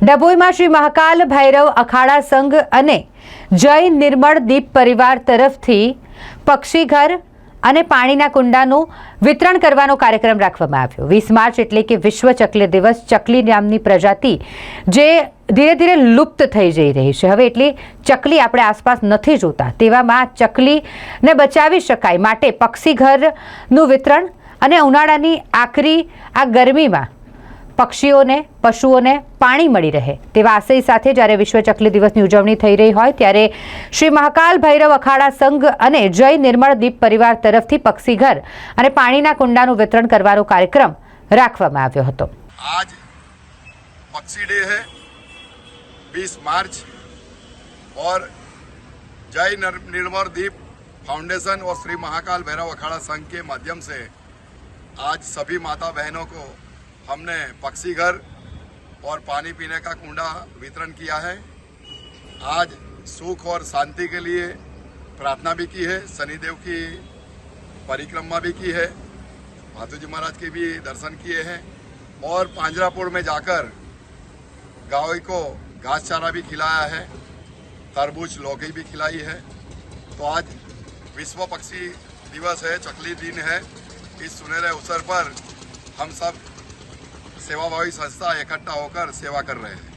ડભોઈમાં શ્રી મહાકાલ ભૈરવ અખાડા સંઘ અને જય નિર્મળ દીપ પરિવાર તરફથી પક્ષીઘર અને પાણીના કુંડાનું વિતરણ કરવાનો કાર્યક્રમ રાખવામાં આવ્યો. વીસ માર્ચ એટલે કે વિશ્વ ચકલી દિવસ, ચકલી નામની પ્રજાતિ જે ધીરે ધીરે લુપ્ત થઈ જઈ રહી છે. હવે એટલી ચકલી આપણે આસપાસ નથી જોતા. તેવામાં ચકલીને બચાવી શકાય માટે પક્ષીઘરનું વિતરણ અને ઉનાળાની આખરી આ ગરમીમાં પક્ષીઓને પશુઓને પાણી મળી રહે તેવા આશય સાથે જ્યારે વિશ્વ ચકલી દિવસની ઉજવણી થઈ રહી હોય ત્યારે શ્રી મહાકાલ ભૈરવ અખાડા સંઘ અને જય નિર્મળ દીપ પરિવાર તરફથી પક્ષીઘર અને પાણીના કુંડાનું વિતરણ કરવાનો કાર્યક્રમ રાખવામાં આવ્યો હતો आज पक्षी डे है 20 मार्च और जय नर- निर्मल दीप फाउंडेशन और श्री महाकाल भैरव अखाड़ा संघ के माध्यम से आज सभी माता बहनों को हमने पक्षी घर और पानी पीने का कुंडा वितरण किया है। आज सुख और शांति के लिए प्रार्थना भी की है, शनिदेव की परिक्रमा भी की है माधुजी महाराज के भी दर्शन किए हैं और पांजरापुर में जाकर गाय को घास चारा भी खिलाया है, तरबूज, लौकी भी खिलाई है। तो आज विश्व पक्षी दिवस है, चकली दिन है। इस सुनहरे अवसर पर हम सब सेवाभावी संस्था इकट्ठा होकर सेवा कर रहे हैं